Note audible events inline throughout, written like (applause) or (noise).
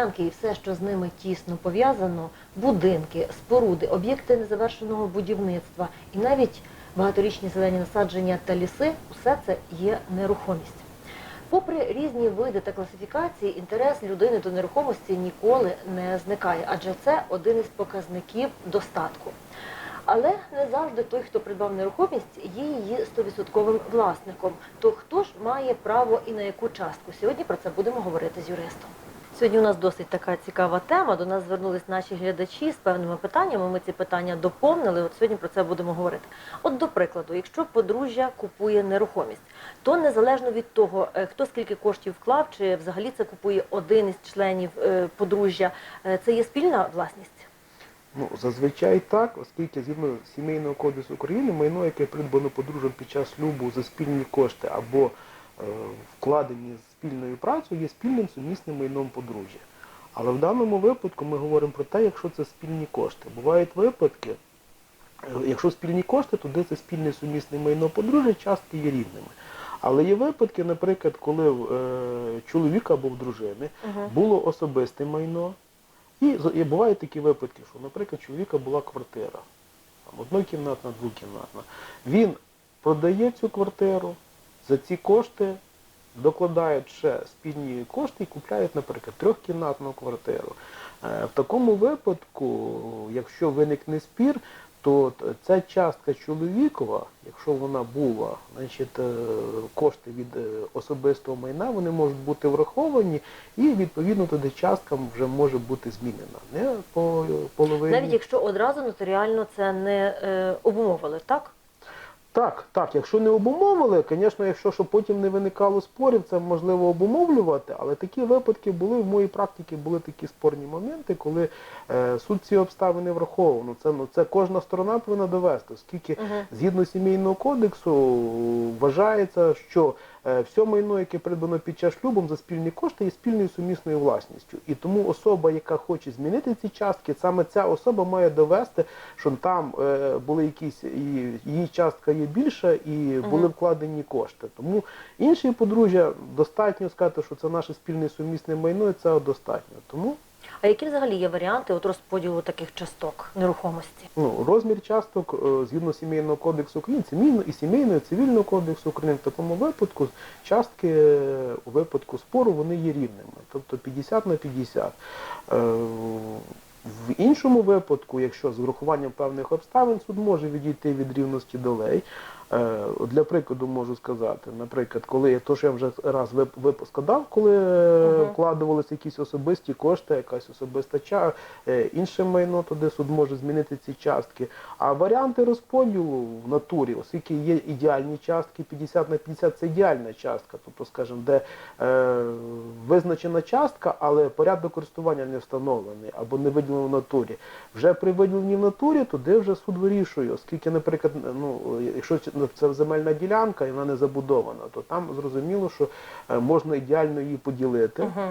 ділянки і все, що з ними тісно пов'язано, будинки, споруди, об'єкти незавершеного будівництва і навіть багаторічні зелені насадження та ліси усе це є нерухомість. Попри різні види та класифікації, інтерес людини до нерухомості ніколи не зникає, адже це один із показників достатку. Але не завжди той, хто придбав нерухомість, є її стовідсотковим власником. То хто ж має право і на яку частку? Сьогодні про це будемо говорити з юристом. Сьогодні у нас досить така цікава тема. До нас звернулись наші глядачі з певними питаннями. Ми ці питання доповнили. От сьогодні про це будемо говорити. От до прикладу, якщо подружжя купує нерухомість, то незалежно від того, е, хто скільки коштів вклав, чи взагалі це купує один із членів е, подружжя, е, це є спільна власність. Ну, зазвичай так, оскільки згідно Сімейного кодексу України майно, яке придбано подружжям під час шлюбу за спільні кошти або е, вкладені з спільною працею, є спільним сумісним майном подружжя. Але в даному випадку ми говоримо про те, якщо це спільні кошти. Бувають випадки, е, якщо спільні кошти, тоді це спільне сумісне майно подружжя, частки є рівними. Але є випадки, наприклад, коли в е, чоловіка або в дружини було особисте майно, і, і бувають такі випадки, що, наприклад, у чоловіка була квартира, там, однокімнатна, двокімнатна. Він продає цю квартиру, за ці кошти докладають ще спільні кошти і купляють, наприклад, трьохкімнатну квартиру. Е, В такому випадку, якщо виникне спір, то ця частка чоловікова, якщо вона була, значить е, кошти від е, особистого майна, вони можуть бути враховані, і відповідно тоді частка вже може бути змінена. Не по половині. Навіть якщо одразу нотаріально це не е, обумовили, так? Так, так, якщо не обумовили, звісно, якщо щоб потім не виникало спорів, це можливо обумовлювати, але такі випадки були в моїй практиці, були такі спорні моменти, коли е, суд ці обставини враховано. Це, ну, це кожна сторона повинна довести, оскільки угу. згідно сімейного кодексу вважається, що все майно, яке придбано під час шлюбом за спільні кошти, є спільною сумісною власністю. І тому особа, яка хоче змінити ці частки, саме ця особа має довести, що там е, були якісь її частка є більша, і були вкладені кошти. Тому інші подружжя достатньо сказати, що це наше спільне сумісне майно, і це достатньо. Тому А які взагалі є варіанти от розподілу таких часток нерухомості? Ну, розмір часток е, згідно сімейного кодексу України, сімейного і сімейного і цивільного кодексу України в такому випадку частки е, у випадку спору вони є рівними, тобто 50 на 50. Е, В іншому випадку, якщо з врахуванням певних обставин, суд може відійти від рівності долей. Е, Для прикладу можу сказати, наприклад, коли я то, що я вже раз вип- вип- сказав, коли Мгм. вкладувалися якісь особисті кошти, якась особиста ча, е, інше майно, туди суд може змінити ці частки. А варіанти розподілу в натурі, оскільки є ідеальні частки, 50 на 50 це ідеальна частка, тобто, скажімо, де е, визначена частка, але порядок користування не встановлений або не виділено в натурі. Вже при виділенні в натурі, туди вже суд вирішує, оскільки, наприклад, ну, якщо це- ну, земельна ділянка і вона не забудована, то там зрозуміло, що е, можна ідеально її поділити Угу.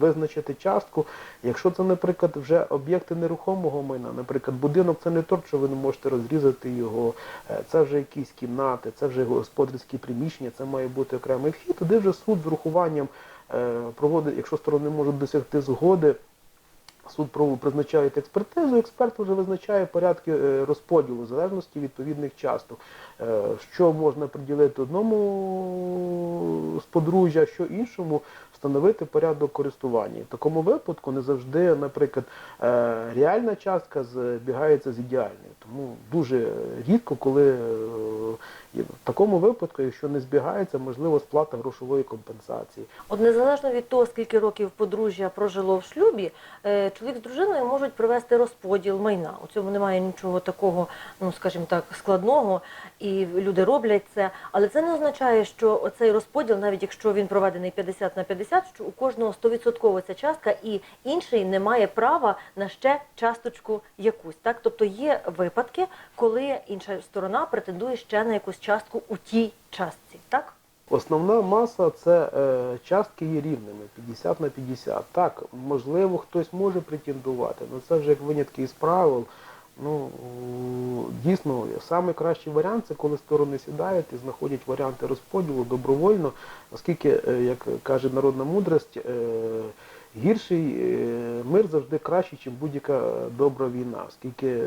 визначити частку. Якщо це, наприклад, вже об'єкти нерухомого майна, наприклад, будинок це не торт, що ви не можете розрізати його, е, це вже якісь кімнати, це вже господарські приміщення, це має бути окремий вхід. Туди вже суд з урахуванням е, проводить, якщо сторони можуть досягти згоди. Суд призначає експертизу, експерт вже визначає порядки е, розподілу в залежності відповідних часток. Е, Що можна приділити одному з подружжя, що іншому встановити порядок користування. В такому випадку не завжди, наприклад, е, реальна частка збігається з ідеальною. Тому дуже рідко, коли є- в такому випадку, якщо не збігається, можливо сплата грошової компенсації. От незалежно від того, скільки років подружжя прожило в шлюбі, е, чоловік з дружиною можуть провести розподіл майна. У цьому немає нічого такого, ну скажімо так, складного, і люди роблять це. Але це не означає, що оцей розподіл, навіть якщо він проведений 50 на 50, що у кожного 100% ця частка, і інший не має права на ще часточку якусь. Так, тобто є випадки, коли інша сторона претендує ще на якусь частку у тій частці. Так. Основна маса це е, частки є рівними 50 на 50. Так, можливо, хтось може претендувати, але це вже як винятки із правил. Ну, дійсно, найкращий варіант це коли сторони сідають і знаходять варіанти розподілу добровольно, оскільки, е, як каже народна мудрість, е, Гірший е, мир завжди кращий, ніж будь-яка добра війна, оскільки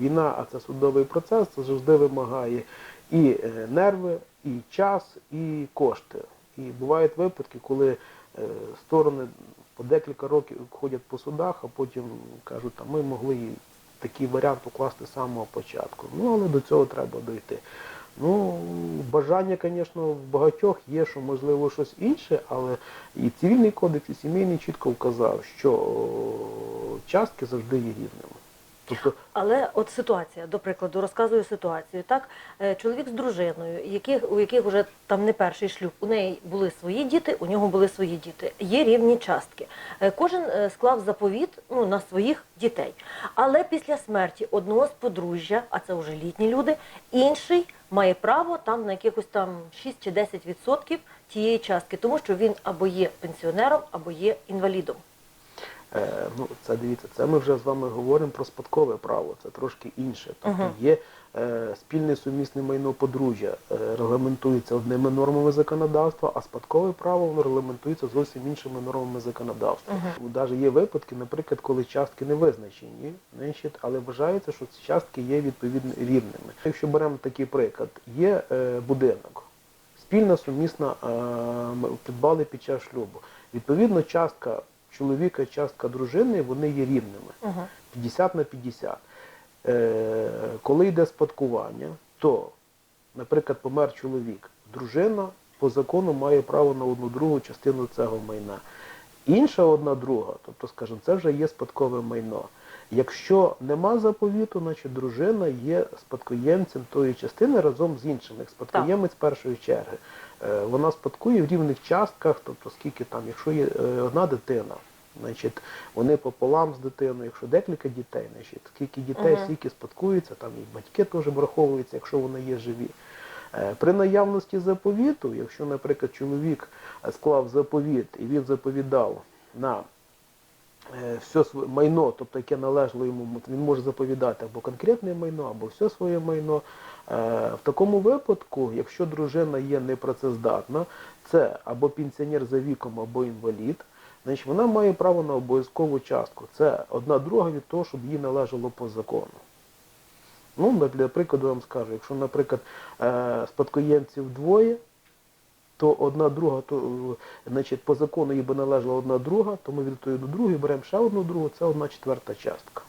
війна, а це судовий процес, це завжди вимагає і нерви, і час, і кошти. І бувають випадки, коли сторони по декілька років ходять по судах, а потім кажуть, а ми могли такий варіант укласти з самого початку. Ну, але до цього треба дойти. Ну, бажання, звісно, в багатьох є, що можливо щось інше, але і цивільний кодекс, і сімейний чітко вказав, що частки завжди є рівними. Тобто Але от ситуація, до прикладу, розказую ситуацію. Так, Е, чоловік з дружиною, яких, у яких вже там не перший шлюб, у неї були свої діти, у нього були свої діти. Є рівні частки. Е, Кожен е, склав заповіт ну, на своїх дітей. Але після смерті одного з подружжя, а це вже літні люди, інший має право там на якихось там 6 чи 10 відсотків тієї частки, тому що він або є пенсіонером, або є інвалідом. Е, ну, це дивіться, це ми вже з вами говоримо про спадкове право, це трошки інше. Тобто Мгм. є е, спільне сумісне майно подружжя, е, регламентується одними нормами законодавства, а спадкове право воно регламентується зовсім іншими нормами законодавства. Навіть є випадки, наприклад, коли частки не визначені, значить, але вважається, що ці частки є відповідно рівними. Якщо беремо такий приклад, є е, будинок, спільна сумісна е, придбали під час шлюбу. Відповідно, частка чоловіка, частка дружини, вони є рівними. Угу. 50 на 50. Е, коли йде спадкування, то, наприклад, помер чоловік, дружина по закону має право на одну другу частину цього майна. Інша одна друга, тобто, скажімо, це вже є спадкове майно. Якщо нема заповіту, значить дружина є спадкоємцем тої частини разом з іншими, спадкоємець першої черги. Е, Вона спадкує в рівних частках, тобто скільки там, якщо є е, одна дитина, значить вони пополам з дитиною, якщо декілька дітей, значить скільки дітей, угу. скільки спадкуються, там і батьки теж враховуються, якщо вони є живі. Е, При наявності заповіту, якщо, наприклад, чоловік склав заповіт і він заповідав на все своє майно, тобто яке належало йому, він може заповідати або конкретне майно, або все своє майно. Е, В такому випадку, якщо дружина є непрацездатна, це або пенсіонер за віком, або інвалід, значить вона має право на обов'язкову частку. Це одна друга від того, щоб їй належало по закону. Ну, для- прикладу вам скажу, якщо, наприклад, е, спадкоємців двоє, то одна друга, то, значить, по закону їй би належала одна друга, то ми від тої до другої беремо ще одну другу, це одна четверта частка.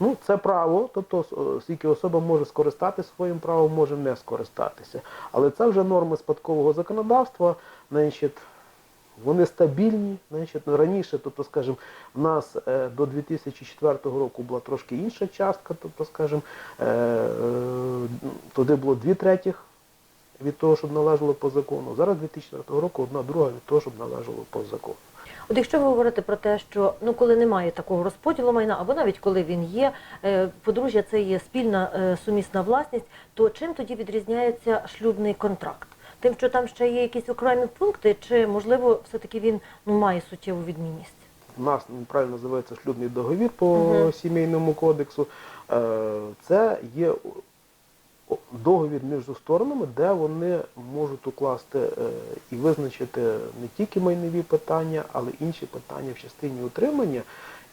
Ну, це право, тобто с- оскільки особа може скористатися своїм правом, може не скористатися. Але це вже норми спадкового законодавства, значить, вони стабільні. Значить, раніше, тобто, скажімо, в нас е, до 2004 року була трошки інша частка, тобто, скажімо, е, е, туди було дві третіх від того, щоб належало по закону. Зараз 2004 року одна друга від того, щоб належало по закону. От якщо ви говорите про те, що ну коли немає такого розподілу майна, або навіть коли він є, е, подружжя це є спільна е, сумісна власність, то чим тоді відрізняється шлюбний контракт? Тим, що там ще є якісь окремі пункти, чи можливо все-таки він ну має суттєву відмінність? У нас правильно називається шлюбний договір по Мгм. сімейному кодексу. Е, Це є договір між сторонами, де вони можуть укласти е, і визначити не тільки майнові питання, але й інші питання в частині утримання.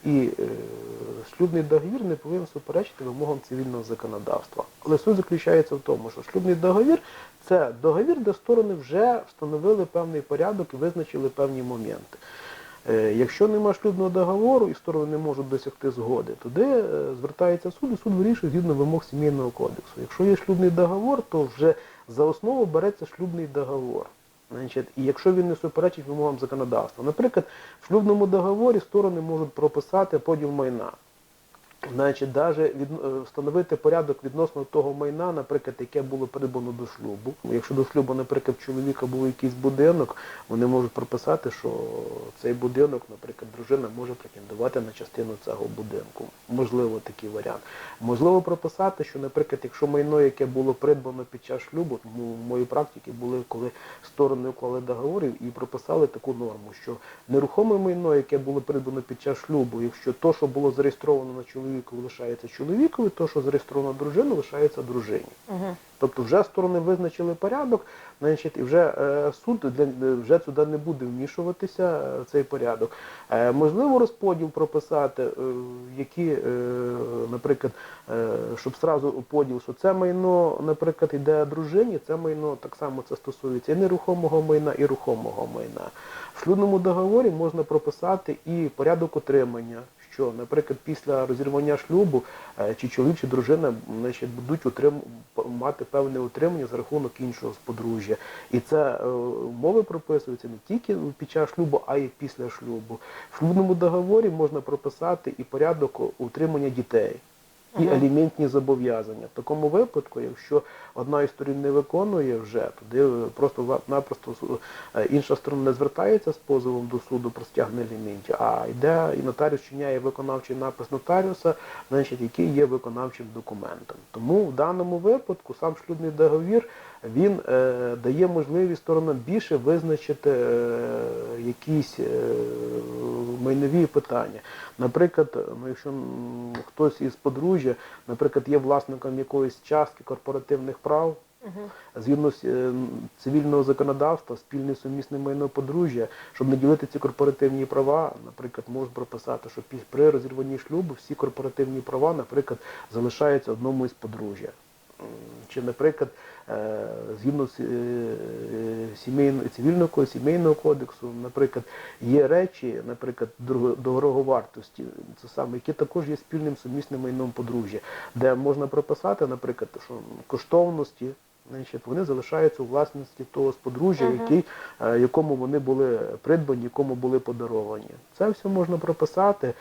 І е, шлюбний договір не повинен суперечити вимогам цивільного законодавства. Але суть заключається в тому, що шлюбний договір це договір, де сторони вже встановили певний порядок і визначили певні моменти. Е, Якщо нема шлюбного договору і сторони не можуть досягти згоди, тоді е, звертається суд, і суд вирішує згідно вимог сімейного кодексу. Якщо є шлюбний договор, то вже за основу береться шлюбний договор. Значить, і якщо він не суперечить вимогам законодавства. Наприклад, в шлюбному договорі сторони можуть прописати поділ майна. Значить, навіть від, е, встановити порядок відносно того майна, наприклад, яке було придбано до шлюбу. Якщо до шлюбу, наприклад, в чоловіка був якийсь будинок, вони можуть прописати, що цей будинок, наприклад, дружина може претендувати на частину цього будинку. Можливо, такий варіант. Можливо, прописати, що, наприклад, якщо майно, яке було придбано під час шлюбу, тому в моїй практиці були, коли сторони уклали договорів і прописали таку норму, що нерухоме майно, яке було придбано під час шлюбу, якщо то, що було зареєстровано на чоловіка, чоловікові лишається чоловікові, то, що зареєстровано дружину, лишається дружині. Угу. Тобто вже сторони визначили порядок, значить, і вже е, суд для, вже сюди не буде вмішуватися е, в цей порядок. Е, можливо, розподіл прописати, е, які, е, наприклад, е, щоб зразу поділ, що це майно, наприклад, йде дружині, це майно так само це стосується і нерухомого майна, і рухомого майна. В шлюбному договорі можна прописати і порядок отримання. Що, наприклад, після розірвання шлюбу е, чи чоловік, чи дружина значить, будуть утрим... мати певне утримання за рахунок іншого з подружжя. І це мови умови прописуються не тільки під час шлюбу, а й після шлюбу. В шлюбному договорі можна прописати і порядок утримання дітей. І аліментні зобов'язання. В такому випадку, якщо одна із сторін не виконує вже, тоді е, просто напросто е, інша сторона не звертається з позовом до суду про стягнення аліментів, а йде і нотаріус чиняє виконавчий напис нотаріуса, значить, який є виконавчим документом. Тому в даному випадку сам шлюбний договір він е, дає можливість сторонам більше визначити е, якісь е, майнові питання. Наприклад, ну, якщо хтось із подружжя, наприклад, є власником якоїсь частки корпоративних прав, згідно з, цивільного законодавства, спільне сумісне майно подружжя, щоб не ділити ці корпоративні права, наприклад, можна прописати, що при розірванні шлюбу всі корпоративні права, наприклад, залишаються одному із подружжя. Чи, наприклад, згідно з е, цивільного сімейного кодексу, наприклад, є речі, наприклад, дорого- дороговартості, це саме, які також є спільним сумісним майном подружжя, де можна прописати, наприклад, що коштовності. Значить, вони залишаються у власності того з подружжя, Ага. який, е, якому вони були придбані, якому були подаровані. Це все можна прописати.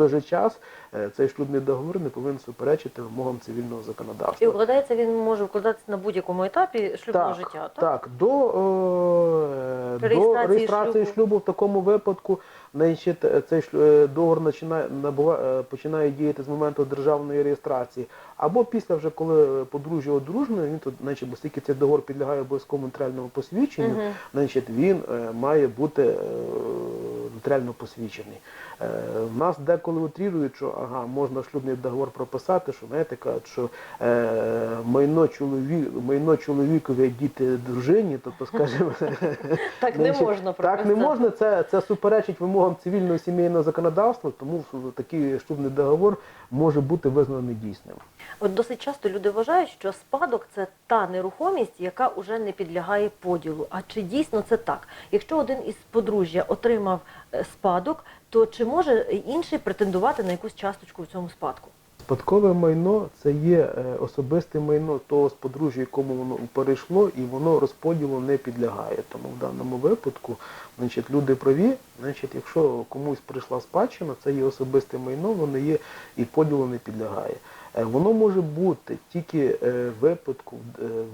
Той же час е, цей шлюбний договір не повинен суперечити вимогам цивільного І законодавства. укладається він може укладатися на будь-якому етапі шлюбного Так, життя, так? Так, до, е, При до реєстрації реєстрації шлюбу. шлюбу в такому випадку значить, е, цей е, договор починає, набува, е, починає діяти з моменту державної реєстрації, або після вже коли подружжя одружене, він тут, значить, оскільки цей договор підлягає обов'язковому нотаріальному посвідченню, Мгм. значить, він е, має бути е, нотаріально посвідчений. Е, в нас деколи утрірують, що ага, можна шлюбний договор прописати, що знаєте, кажуть, що е, майно, чолові, майно чоловікові, діти дружині, тобто, скажімо, (laughs) Так не можна Так не можна, це, це суперечить вимогам цивільного сімейного законодавства, тому такий шлюбний договор може бути визнаний дійсним. От досить часто люди вважають, що спадок це та нерухомість, яка уже не підлягає поділу. А чи дійсно це так? Якщо один із подружжя отримав спадок, то чи може інший претендувати на якусь часточку в цьому спадку? Спадкове майно це є е, особисте майно того подружжя, якому воно перейшло, і воно розподілу не підлягає. Тому в даному випадку, значить, люди праві, значить, якщо комусь прийшла спадщина, це є особисте майно, воно є і поділу не підлягає. Е, Воно може бути тільки в випадку,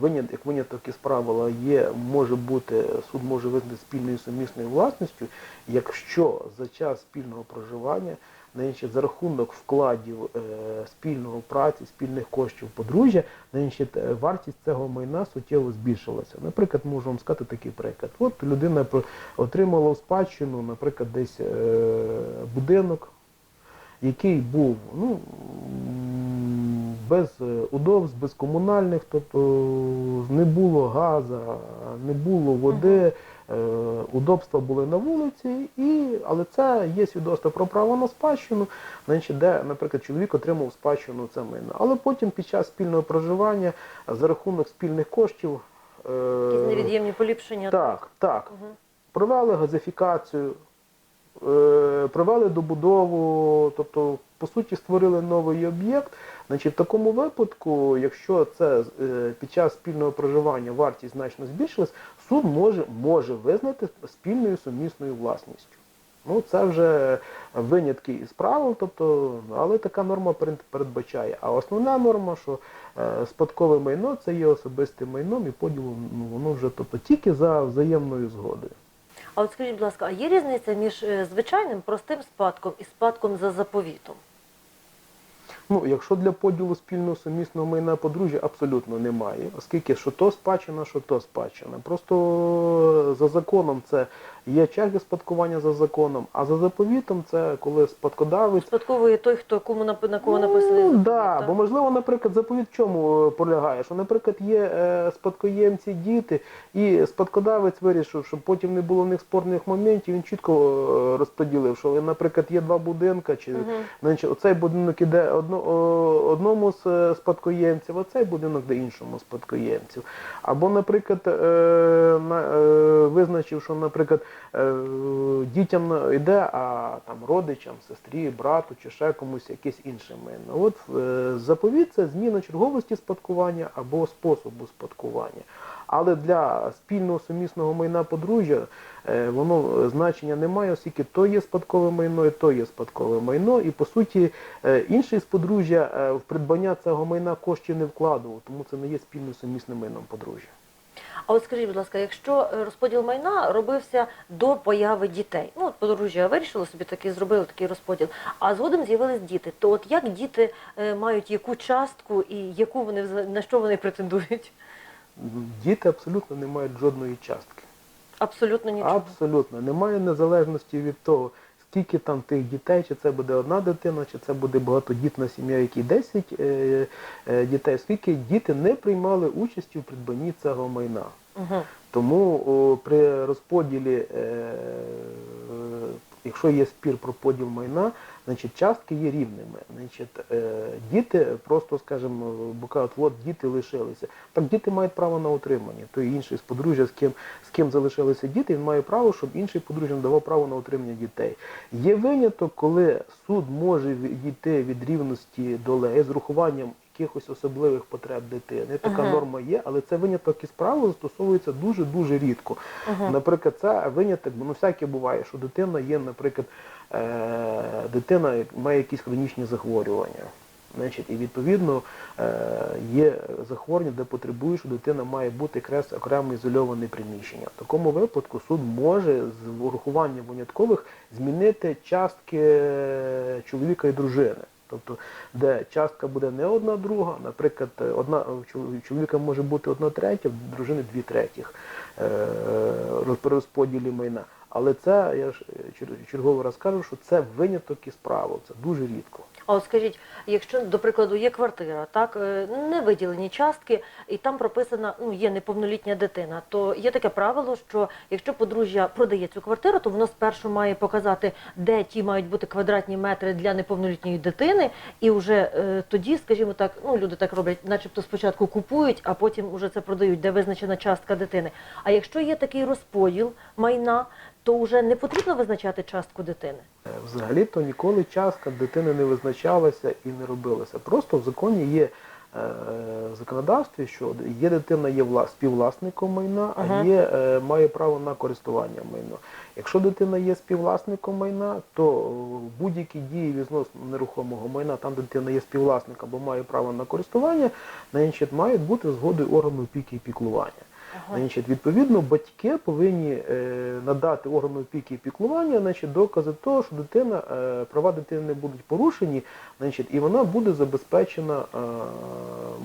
е, як виняток із правила є, може бути, суд може визнати спільною сумісною власністю, якщо за час спільного проживання значить, за рахунок вкладів е, спільного праці, спільних коштів подружжя, значить, е, вартість цього майна суттєво збільшилася. Наприклад, можу вам сказати такий приклад. От людина отримала в спадщину, наприклад, десь е, будинок, який був ну, без удобств, без комунальних, тобто не було газу, не було води, удобства були на вулиці, і, але це є свідоцтво про право на спадщину, значить, де, наприклад, чоловік отримав спадщину це майно. Але потім під час спільного проживання за рахунок спільних коштів. е, Якісь невід'ємні поліпшення? так, так. Мгм. Провели газифікацію, е, провели добудову, тобто, по суті, створили новий об'єкт. Значить, в такому випадку, якщо це е, під час спільного проживання вартість значно збільшилась, суд може, може визнати спільною сумісною власністю. Ну, це вже винятки із правил, тобто, але така норма передбачає. А основна норма, що е, спадкове майно це є особистим майном і поділом ну, воно вже тобто, тільки за взаємною згодою. А от скажіть, будь ласка, а є різниця між е, звичайним простим спадком і спадком за заповітом? Ну, якщо для поділу спільного сумісного майна подружжя абсолютно немає, оскільки що то спадщина, що то спадщина. Просто за законом це Є черги спадкування за законом, а за заповітом це коли спадкодавець Спадковує той, хто кому на кого написаний Ну, заповіт, да, так? бо можливо, наприклад, заповіт в чому е, полягає? Що, наприклад, є е, спадкоємці діти, і спадкодавець вирішив, щоб потім не було в них спорних моментів, він чітко е, розподілив, що, наприклад, є два будинки, чи значить, оцей будинок іде одно, одному з е, спадкоємців, а цей будинок де іншому спадкоємців. Або, наприклад, е, на, е, визначив, що, наприклад, дітям йде, а там родичам, сестрі, брату чи ще комусь якесь інше майно. От е, заповіт це зміна черговості спадкування або способу спадкування. Але для спільного сумісного майна подружжя е, воно е, значення не має, оскільки то є спадкове майно, і то є спадкове майно. І по суті е, інший з подружжя е, в придбання цього майна коштів не вкладував, тому це не є спільним сумісним майном подружжя. А от скажіть, будь ласка, якщо е, розподіл майна робився до появи дітей, ну от подружжя вирішило собі такий, зробили такий розподіл, а згодом з'явились діти, то от як діти е, мають яку частку і яку вони на що вони претендують? Діти абсолютно не мають жодної частки. Абсолютно нічого. Абсолютно. Немає незалежності від того, скільки там тих дітей, чи це буде одна дитина, чи це буде багатодітна сім'я, які 10 е, е, дітей, скільки діти не приймали участі в придбанні цього майна. Угу. Тому о, при розподілі, е, якщо є спір про поділ майна, значить частки є рівними. Значить, е, діти просто, скажімо, бо кажуть, от діти лишилися. Так діти мають право на утримання. Той інший з подружжя, з ким, з ким залишилися діти, він має право, щоб інший подружжя надавав право на утримання дітей. Є виняток, коли суд може відійти від рівності долеї з урахуванням якихось особливих потреб дитини. Така Ага. норма є, але це виняток із правил застосовується дуже-дуже рідко. Ага. Наприклад, це виняток, ну всяке буває, що дитина є, наприклад, е, дитина має якісь хронічні захворювання. Значить, і відповідно е, є захворювання, де потребує, що дитина має бути якраз окремо ізольоване приміщення. В такому випадку суд може з урахуванням виняткових змінити частки е, чоловіка і дружини. Тобто, де частка буде не одна друга, наприклад, е, одна чоловіка може бути одна третя, дружини дві третіх е, при розподілі майна. Але це, я ж чергово чер- черговий раз кажу, що це виняток із правил, це дуже рідко. А от скажіть, якщо, до прикладу, є квартира, так, е, не виділені частки, і там прописана, ну, є неповнолітня дитина, то є таке правило, що якщо подружжя продає цю квартиру, то воно спершу має показати, де ті мають бути квадратні метри для неповнолітньої дитини, і вже е, тоді, скажімо так, ну, люди так роблять, начебто спочатку купують, а потім вже це продають, де визначена частка дитини. А якщо є такий розподіл майна, то вже не потрібно визначати частку дитини. Е, Взагалі-то ніколи частка дитини не визначалася і не робилася. Просто в законі є е, законодавстві, що є дитина є вла- співвласником майна, а Ага. є, е, має право на користування майном. Якщо дитина є співвласником майна, то будь-які дії відносно нерухомого майна, там де дитина є співвласник або має право на користування, значить, мають бути згоди органу опіки і піклування. Значить, відповідно, батьки повинні е, надати органу опіки і піклування значить, докази того, що дитина, е, права дитини будуть порушені, значить, і вона буде забезпечена е,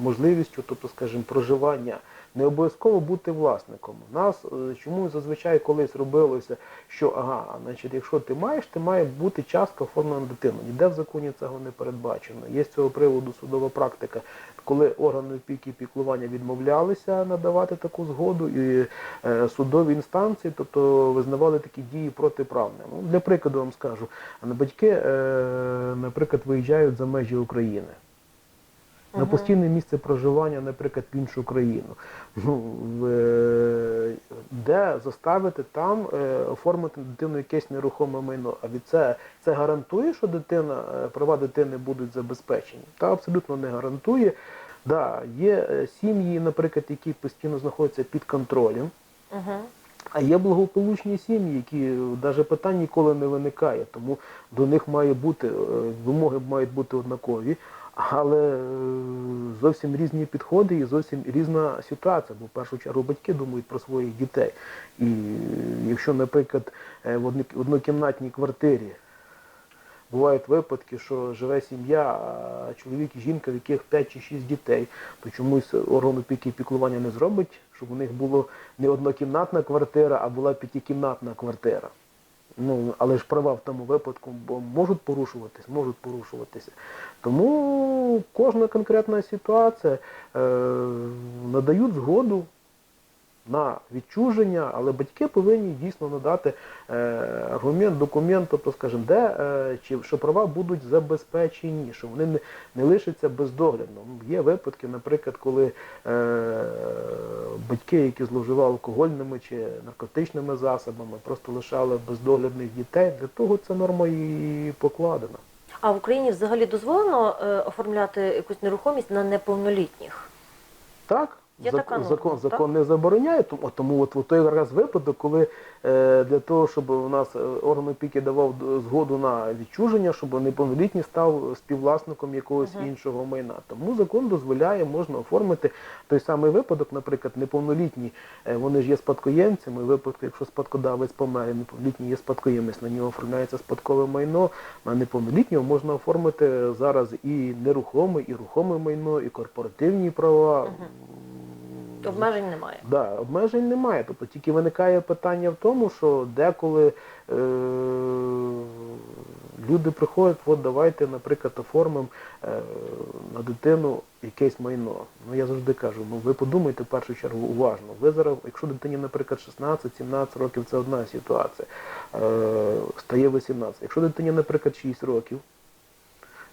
можливістю, тобто, скажімо, проживання. Не обов'язково бути власником. У нас е, чому зазвичай колись робилося, що ага, значить, якщо ти маєш, ти має бути частка оформлена на дитину. Ніде в законі цього не передбачено. Є з цього приводу судова практика, коли органи опіки і піклування відмовлялися надавати таку згоду, і е, судові інстанції, тобто визнавали такі дії протиправними. Ну, для прикладу вам скажу, батьки, е, наприклад, виїжджають за межі України. На постійне місце проживання, наприклад, в іншу країну. Ну, в, е, де заставити там е, оформити дитину якесь нерухоме майно. А від це, це гарантує, що дитина, е, права дитини будуть забезпечені? Та абсолютно не гарантує. Да, є сім'ї, наприклад, які постійно знаходяться під контролем. Угу. А є благополучні сім'ї, які навіть питань ніколи не виникає, тому до них має бути, вимоги мають бути однакові, але е, зовсім різні підходи і зовсім різна ситуація, бо в першу чергу батьки думають про своїх дітей. І е, якщо, наприклад, е, в однокімнатній квартирі бувають випадки, що живе сім'я, а чоловік і жінка, в яких 5 чи 6 дітей, то чомусь орган опіки і піклування не зробить, щоб у них була не однокімнатна квартира, а була п'ятикімнатна квартира. Ну, але ж права в тому випадку можуть порушуватись, можуть порушуватися. Тому кожна конкретна ситуація е, надають згоду на відчуження, але батьки повинні дійсно надати е, аргумент, документ, тобто, скажімо, де е, чи що права будуть забезпечені, що вони не, не лишаться бездоглядно. Є випадки, наприклад, коли е, батьки, які зловживали алкогольними чи наркотичними засобами, просто лишали бездоглядних дітей. Для того ця норма і покладена. А в Україні взагалі дозволено е, оформляти якусь нерухомість на неповнолітніх? Так, Є така норма, закон, так? закон не забороняє, тому, тому от в той раз випадок, коли е, для того, щоб у нас е, орган опіки давав згоду на відчуження, щоб неповнолітній став співвласником якогось Мгм. іншого майна. Тому закон дозволяє, можна оформити той самий випадок, наприклад, неповнолітні, е, вони ж є спадкоємцями. Випадку, якщо спадкодавець помер, і неповнолітній є спадкоємець, на нього оформляється спадкове майно. На неповнолітнього можна оформити зараз і нерухоме, і рухоме майно, і корпоративні права. Мгм. М, Обмежень немає. Да, обмежень немає. Тобто тільки виникає питання в тому, що деколи е- люди приходять, от давайте, наприклад, оформимо е- на дитину якесь майно. Ну я завжди кажу, ну ви подумайте в першу чергу уважно. Ви зараз, якщо дитині, наприклад, 16-17 років, це одна ситуація, е- стає 18. Якщо дитині, наприклад, 6 років,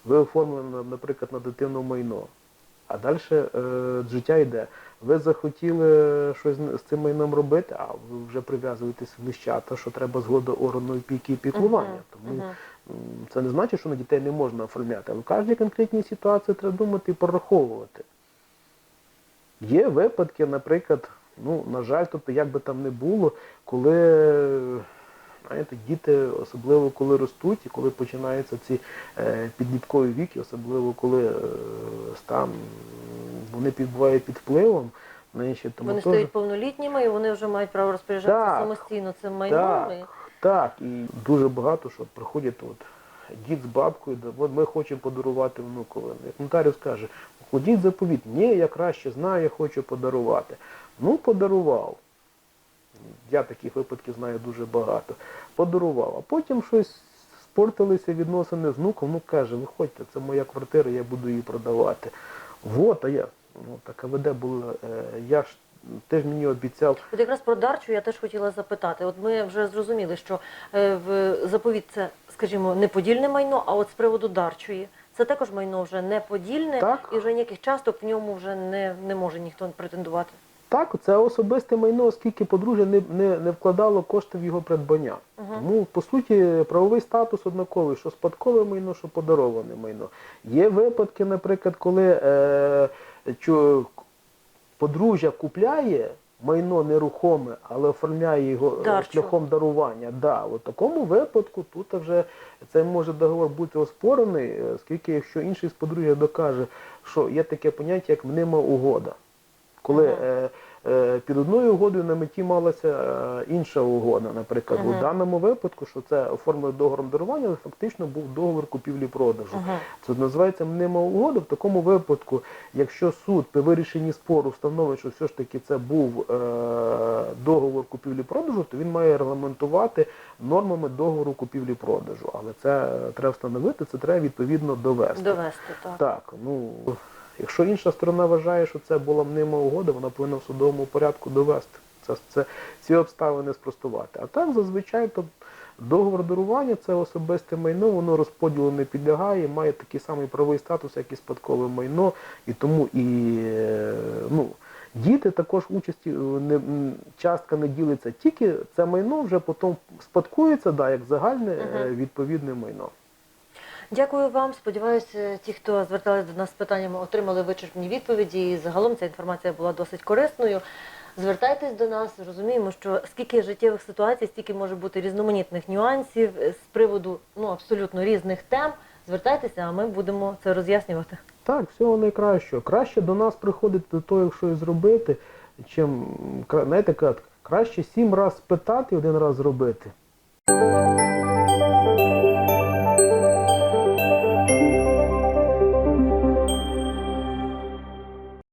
ви оформили, наприклад, на дитину майно. А далі е, життя йде. Ви захотіли щось з цим майном робити, а ви вже прив'язуєтесь нещата, що треба згода органу опіки і піклування. Тому це не значить, що на дітей не можна оформляти. Але в кожній конкретній ситуації треба думати і прораховувати. Є випадки, наприклад, ну, на жаль, тобто, як би там не було, коли знаєте, діти, особливо коли ростуть і коли починаються ці е, підліткові віки, особливо коли е, стан, вони підбувають під впливом, Вони теж- стають повнолітніми і вони вже мають право розпоряджатися Так, самостійно цим майном. так, так, і дуже багато що приходять от дід з бабкою, от ми хочемо подарувати внукові. Як нотаріус каже, ходіть заповіт, ні, я краще знаю, я хочу подарувати. Ну, подарував. Я таких випадків знаю дуже багато. Подарував, а потім щось спортилися відносини з внуком, ну каже, виходьте, це моя квартира, я буду її продавати. Вот, а я, ну така веде була, е, я ж теж мені обіцяв. От якраз про дарчу я теж хотіла запитати. От ми вже зрозуміли, що е, в заповіт це, скажімо, не подільне майно, а от з приводу дарчої. Це також майно вже не подільне, Так. і вже ніяких часток в ньому вже не, не може ніхто претендувати. Так, це особисте майно, оскільки подружжя не, не, не вкладало кошти в його придбання. Мгм. Тому, по суті, правовий статус однаковий, що спадкове майно, що подароване майно. Є випадки, наприклад, коли е, чо, подружжя купляє майно нерухоме, але оформляє його е, Дарчу. шляхом дарування. Да, в такому випадку тут вже цей може договор бути оспорений, е, оскільки якщо інший з подружжя докаже, що є таке поняття, як мнима угода. Коли е, е, під одною угодою на меті малася е, інша угода, наприклад, у даному випадку, що це оформили договором дарування, але фактично був договор купівлі-продажу. Це називається мнима угода. В такому випадку, якщо суд при вирішенні спору встановить, що все ж таки це був договор купівлі-продажу, то він має регламентувати нормами договору купівлі-продажу. Але це треба встановити, це треба відповідно довести. Довести, так. Так, ну якщо інша сторона вважає, що це була мнима угода, вона повинна в судовому порядку довести. Це, це ці обставини спростувати. А так зазвичай то договор дарування це особисте майно, воно розподілу не підлягає, має такий самий правовий статус, як і спадкове майно, і тому і е, ну. Діти також участі е, не частка не ділиться, тільки це майно вже потім спадкується, да, як загальне е, відповідне майно. Дякую вам. Сподіваюся, ті, хто зверталися до нас з питаннями, отримали вичерпні відповіді. І загалом ця інформація була досить корисною. Звертайтесь до нас, розуміємо, що скільки життєвих ситуацій, стільки може бути різноманітних нюансів е, з приводу ну абсолютно різних тем. Звертайтеся, а ми будемо це роз'яснювати. Так, всього найкращого. Краще до нас приходити до того, як щось зробити, чим знаєте, краще сім разів спитати і один раз зробити.